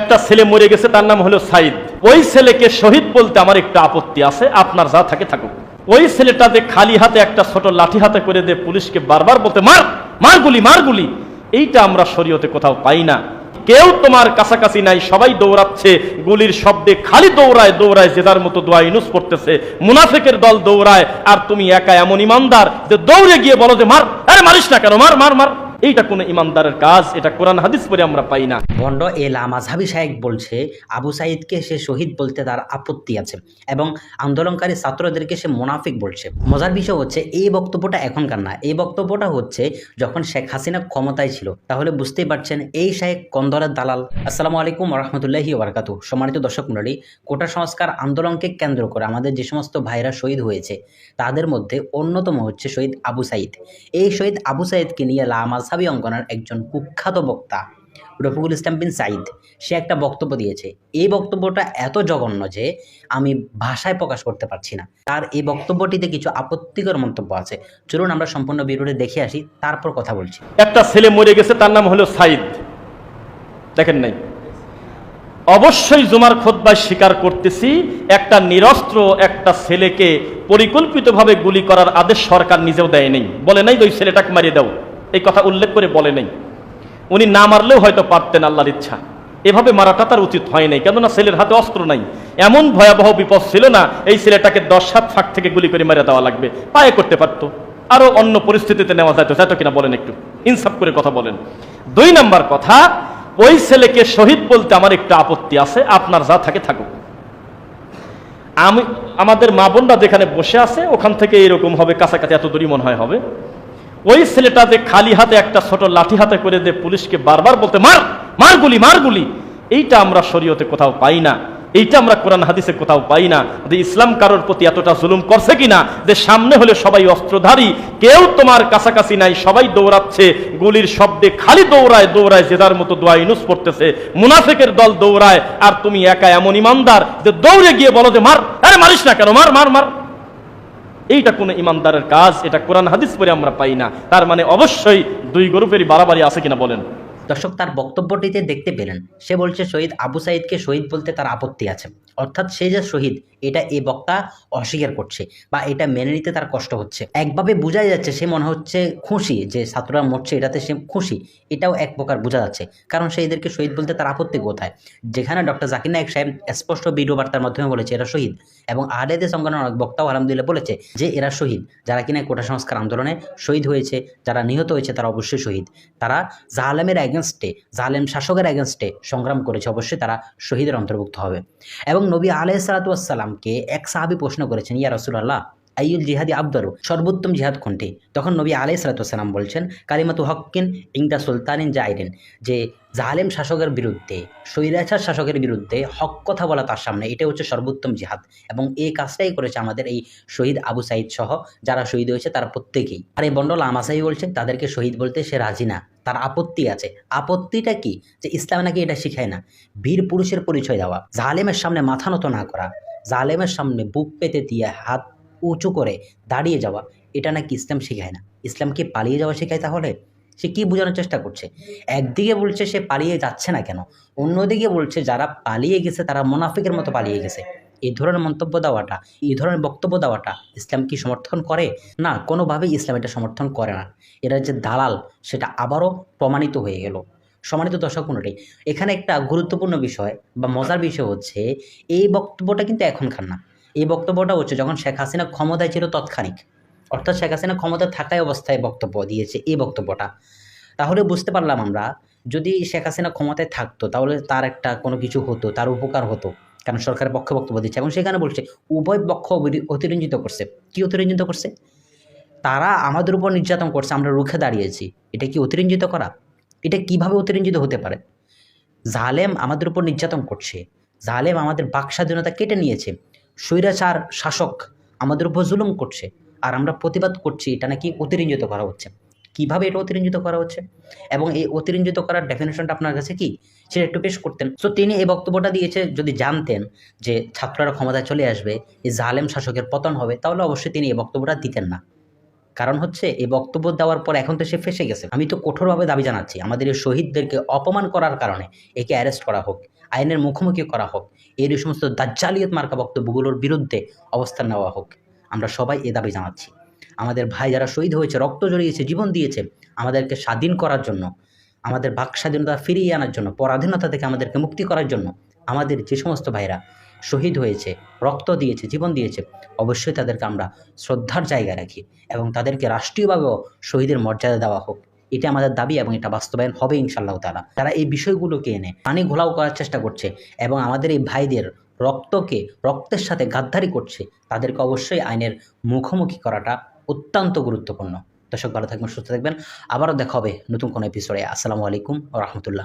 একটা ছেলে মরে গেছে, তার নাম হলো সাইদ। ওই ছেলেকে শহীদ বলতে আমার একটু আপত্তি আছে, আপনার যা থাকে থাকুক। ওই ছেলেটা যে খালি হাতে একটা ছোট লাঠি হাতে করে দিয়ে পুলিশকে বারবার বলতে, মার মার গুলি মার গুলি! এইটা আমরা শরীয়তে কোথাও পাই না। কেউ তোমার কাছাকাছি নাই, সবাই দৌড়াচ্ছে, গুলির শব্দে খালি দৌড়ায় দৌড়ায় জেদার মতো দোয়া ইনুস পড়তেছে। মুনাফেকের দল দৌড়ায়, আর তুমি একা এমন ইমানদার যে দৌড়ে গিয়ে বলো যে, মার, আরে মারিস না কেন, মার মার মার! এইটা কোন ইমানদারের কাজ, এটা কোরআন হাদিস পরে আমরা পাই না। ভণ্ড এলা মাঝহাবি সাহেব বলছে, আবু সাইদকে সে শহীদ বলতে তার আপত্তি আছে এবং আন্দোলনকারী ছাত্রদেরকে সে মোনাফিক বলছে। মজার বিষয় হচ্ছে, এই বক্তব্যটা এখনকার না। এই বক্তব্যটা হচ্ছে যখন শেখ হাসিনা ক্ষমতায় ছিল। তাহলে বুঝতেই পারছেন, এই শাহেক কন্দরের দালাল। আসসালামু আলাইকুম রহমতুল্লাহি ওবরাকাতু। সম্মানিত দর্শক মন্ডলী কোটা সংস্কার আন্দোলনকে কেন্দ্র করে আমাদের যে সমস্ত ভাইরা শহীদ হয়েছে, তাদের মধ্যে অন্যতম হচ্ছে শহীদ আবু সাইদ এই শহীদ আবু সাইদকে নিয়ে লা মাঝহাবি অঙ্গনের একজন কুখ্যাত বক্তা, রফিকুল ইসলাম বিন সাইদ সে একটা বক্তব্য দিয়েছে, এই বক্তব্যটা এত জঘন্য যে আমি ভাষায় প্রকাশ করতে পারছি না। তার এই বক্তব্যটিতে কিছু আপত্তিকর মন্তব্য আছে। চলুন আমরা সম্পূর্ণ ভিডিওটি দেখে আসি, তারপর কথা বলছি। একটা ছেলে মরে গেছে, তার নাম হলো সাইদ দেখেন নাই? অবশ্যই জুমার খোদ্বায় স্বীকার করতেছি, একটা নিরস্ত্র একটা ছেলেকে পরিকল্পিতভাবে গুলি করার আদেশ সরকার নিজেও দেয় নেই বলে নাই, ওই ছেলেটাকে মারিয়ে দাও। এই কথা উল্লেখ করে বলে নেই। উনি না মারলেও হয়তো পারতেন আল্লাহর ইচ্ছা। এভাবে মারাটা তার উচিত হয় নাই, কেননা ছেলের হাতে অস্ত্র নাই। এমন ভয়াবহ বিপদ ছিল না, এই ছেলেটাকে দশ সাত ফাঁক থেকে গুলি করে মেরে দেওয়া লাগবে, পায়ে করতে পারতো। আরও অন্য পরিস্থিতিতে নেওয়া যাইতো যাইতো কিনা বলেন একটু, ইনসাফ করে কথা বলেন। দুই নাম্বার কথা, ওই ছেলেকে শহীদ বলতে আমার একটু আপত্তি আছে, আপনার যা থাকে থাকুক। আমি, আমাদের মা বোনরা যেখানে বসে আছে, ওখান থেকে এরকম হবে, কাছাকাছি এত দূরই মনে হয় হবে। ওই ছেলেটা যে খালি হাতে একটা ছোট লাঠি হাতে করে দিয়ে পুলিশকে বারবার বলতে, মার মার গুলি মার গুলি। এইটা আমরা শরীয়তে কোথাও পাই না। এইটা আমরা কোরআন হাদিসে কোথাও পাই না যে ইসলাম কারোর প্রতি এতটা জুলুম করছে কিনা, যে সামনে হলে সবাই অস্ত্রধারী, কেউ তোমার কাছাকাছি নাই, সবাই দৌড়াচ্ছে, গুলির শব্দে খালি দৌড়ায় দৌড়ায় জেদার মতো দোয়া ইনুস পড়তেছে, মুনাফেকের দল দৌড়ায়, আর তুমি একা এমন ইমানদার যে দৌড়ে গিয়ে বলো যে, মার, আরে মারিস না কেন, মার মার মার। এইটা কোনো ইমানদারের কাজ, এটা কোরআন হাদিস পরে আমরা পাই না। তার মানে অবশ্যই দুই গ্রুপেরই বাড়াবাড়ি আছে কিনা বলেন। দর্শক তার বক্তব্যটিতে দেখতে পেলেন। সে বলছে, শহীদ আবু সাইদকে শহীদ বলতে তার আপত্তি আছে। অর্থাৎ সে যে শহীদ, এটা এই বক্তা অস্বীকার করছে বা এটা মেনে নিতে তার কষ্ট হচ্ছে। একভাবে বোঝাই যাচ্ছে, সে মনে হচ্ছে খুশি যে ছাত্ররা মরছে, এটাতে সে খুশি। এটাও এক প্রকার বোঝা যাচ্ছে। কারণ সে এদেরকে শহীদ বলতে তার আপত্তি কোথায়? যেখানে ডক্টর জাকির নায়ক সাহেব স্পষ্ট ভিডিও বার্তার মাধ্যমে বলেছে, এরা শহীদ। এবং আহলেদের সংগঠনের অনেক বক্তাও আলহামদুলিল্লাহ বলেছে যে, এরা শহীদ। যারা কিনা কোটা সংস্কার আন্দোলনে শহীদ হয়েছে, যারা নিহত হয়েছে, তারা অবশ্যই শহীদ। তারা জালেমের অ্যাগেনস্টে জালেম শাসকের অ্যাগেনস্টে সংগ্রাম করেছে, অবশ্যই তারা শহীদের অন্তর্ভুক্ত হবে। এবং নবী আলাহ সালাতামকে এক সাহাবি প্রশ্ন করেছেন, ইয়া রসুল্লাহ আইউল জিহাদি আবদারু সর্বোত্তম জিহাদ কোনটি? তখন নবী আলাই সালাতাম বলছেন, কালিমাতু হক্কিন ইংদা সুলতানিন জাইরেন, যে জালেম শাসকের বিরুদ্ধে, স্বৈরাচার শাসকের বিরুদ্ধে হক কথা বলা তার সামনে এটা হচ্ছে সর্বোত্তম জিহাদ। এবং এই কাজটাই করেছে আমাদের এই শহীদ আবু সাইদ সহ, যারা শহীদ হয়েছে তারা প্রত্যেকেই। আর এই বন্ডল আমাসাই বলছেন, তাদেরকে শহীদ বলতে সে রাজি না। তার আপত্তি আছে। আপত্তিটা কি? যে ইসলাম নাকি এটা শিখায় না। বীর পুরুষের পরিচয় দেওয়া, জালেমের সামনে মাথা নত না করা, জালেমের সামনে বুক পেতে দিয়ে হাত উঁচু করে দাঁড়িয়ে যাওয়া, এটা নাকি ইসলাম শেখায় না। ইসলামকে পালিয়ে যাওয়া শেখায় তাহলে? সে কি বোঝানোর চেষ্টা করছে? একদিকে বলছে সে পালিয়ে যাচ্ছে না কেন? অন্যদিকে বলছে যারা পালিয়ে গেছে তারা মোনাফিকের মতো পালিয়ে গেছে। এই ধরনের মন্তব্য দেওয়াটা, এই ধরনের বক্তব্য দেওয়াটা ইসলাম কি সমর্থন করে? না, কোনোভাবেই ইসলাম এটা সমর্থন করে না। এরা যে দালাল, সেটা আবারও প্রমাণিত হয়ে গেল। সম্মানিত দর্শক মণ্ডলী, এখানে একটা গুরুত্বপূর্ণ বিষয় বা মজার বিষয় হচ্ছে, এই বক্তব্যটা কিন্তু এখনকার না। এই বক্তব্যটা হচ্ছে যখন শেখ হাসিনা ক্ষমতায় ছিল তৎক্ষণিক, অর্থাৎ শেখ হাসিনা ক্ষমতায় থাকায় অবস্থায় বক্তব্য দিয়েছে এই বক্তব্যটা। তাহলে বুঝতে পারলাম আমরা, যদি শেখ হাসিনা ক্ষমতায় থাকতো, তাহলে তার একটা কোনো কিছু হতো, তার উপকার হতো। কারণ সরকারের পক্ষে বক্তব্য দিচ্ছে এবং সেখানে বলছে, উভয় পক্ষ অতিরঞ্জিত করছে। কি অতিরঞ্জিত করছে? তারা আমাদের উপর নির্যাতন করছে, আমরা রুখে দাঁড়িয়েছি। এটা কি অতিরঞ্জিত করা? এটা কীভাবে অতিরঞ্জিত হতে পারে? জালেম আমাদের উপর নির্যাতন করছে। জালেম আমাদের বাক স্বাধীনতা কেটে নিয়েছে। স্বৈরাচার শাসক আমাদের উপর জুলুম করছে। আর আমরা প্রতিবাদ করছি, এটা নাকি অতিরঞ্জিত করা হচ্ছে? কীভাবে এটা অতিরঞ্জিত করা হচ্ছে? এবং এই অতিরঞ্জিত করার ডেফিনেশনটা আপনার কাছে কি? সেটা একটু পেশ করতেন। সো তিনি এই বক্তব্যটা দিয়েছে, যদি জানতেন যে ছাত্ররা ক্ষমতায় চলে আসবে, এই জালেম শাসকের পতন হবে, তাহলে অবশ্যই তিনি এই বক্তব্যটা দিতেন না। কারণ হচ্ছে, এই বক্তব্য দেওয়ার পর এখন তো সে ফেসে গেছে। আমি তো কঠোরভাবে দাবি জানাচ্ছি, আমাদের এই শহীদদেরকে অপমান করার কারণে একে অ্যারেস্ট করা হোক, আইনের মুখোমুখি করা হোক এর সমস্ত দাজ্জালিয়ত মার্কা বক্তব্যগুলোর বিরুদ্ধে অবস্থান নেওয়া হোক। আমরা সবাই এ দাবি জানাচ্ছি। আমাদের ভাই যারা শহীদ হয়েছে, রক্ত জড়িয়েছে জীবন দিয়েছে আমাদেরকে স্বাধীন করার জন্য, আমাদের বাক স্বাধীনতা ফিরিয়ে আনার জন্য, পরাধীনতা থেকে আমাদেরকে মুক্তি করার জন্য আমাদের যে সমস্ত ভাইরা শহীদ হয়েছে, রক্ত দিয়েছে, জীবন দিয়েছে, অবশ্যই তাদেরকে আমরা শ্রদ্ধার জায়গায় রাখি এবং তাদেরকে রাষ্ট্রীয়ভাবেও শহীদের মর্যাদা দেওয়া হোক। এটা আমাদের দাবি এবং এটা বাস্তবায়ন হবে ইনশাল্লাহ তারা তারা এই বিষয়গুলোকে এনে পানি ঘোলাও করার চেষ্টা করছে এবং আমাদের এই ভাইদের রক্তকে, রক্তের সাথে গাদ্দারি করছে, তাদেরকে অবশ্যই আইনের মুখোমুখি করাটা অত্যন্ত গুরুত্বপূর্ণ। দর্শক, ভালো থাকবেন, সুস্থ থাকবেন। আবারও দেখা হবে নতুন কোনো এপিসোডে আসসালামু আলাইকুম রহমতুল্লাহ।